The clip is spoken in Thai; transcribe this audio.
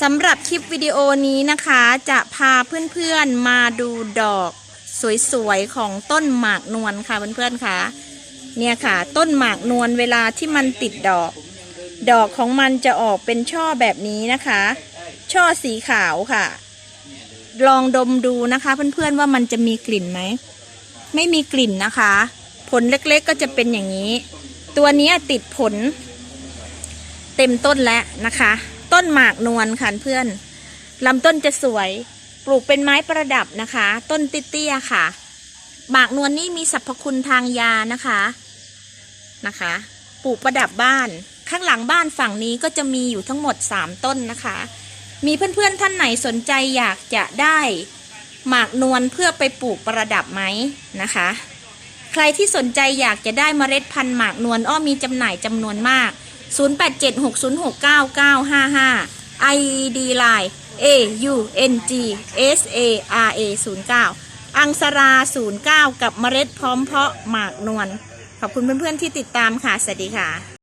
สำหรับคลิปวิดีโอนี้นะคะ จะพาเพื่อนๆมาดูดอกสวยๆของต้นหมากนวลค่ะเพื่อนๆค่ะ เนี่ยค่ะ ต้นหมากนวลเวลาที่มันติดดอก ดอกของมันจะออกเป็นช่อแบบนี้นะคะ ช่อสีขาวค่ะ ลองดมดูนะคะเพื่อนๆว่ามันจะมีกลิ่นไหม ไม่มีกลิ่นนะคะ ผลเล็กๆก็จะเป็นอย่างนี้ ตัวนี้ติดผล เต็มต้นแล้วนะคะ ต้นหมากนวลค่ะเพื่อนลำต้นจะสวย ปลูกเป็นไม้ประดับนะคะ ต้นเตี้ยๆค่ะ หมากนวลนี่มีสรรพคุณทางยานะคะนะคะ ปลูกประดับบ้าน ข้างหลังบ้านฝั่งนี้ก็จะมีอยู่ทั้งหมด 3 ต้นนะคะ มีเพื่อนๆท่านไหนสนใจอยากจะได้หมากนวลเพื่อไปปลูกประดับไหมนะคะ ใครที่สนใจอยากจะได้เมล็ดพันธุ์หมากนวลอ้อมีจำหน่ายจำนวนมาก 0876069955 ID Line A U N G S A R A 09อังสรา 09 กับเมล็ดพร้อมเพาะหมากนวลขอบคุณเพื่อนๆที่ติดตามค่ะ สวัสดีค่ะ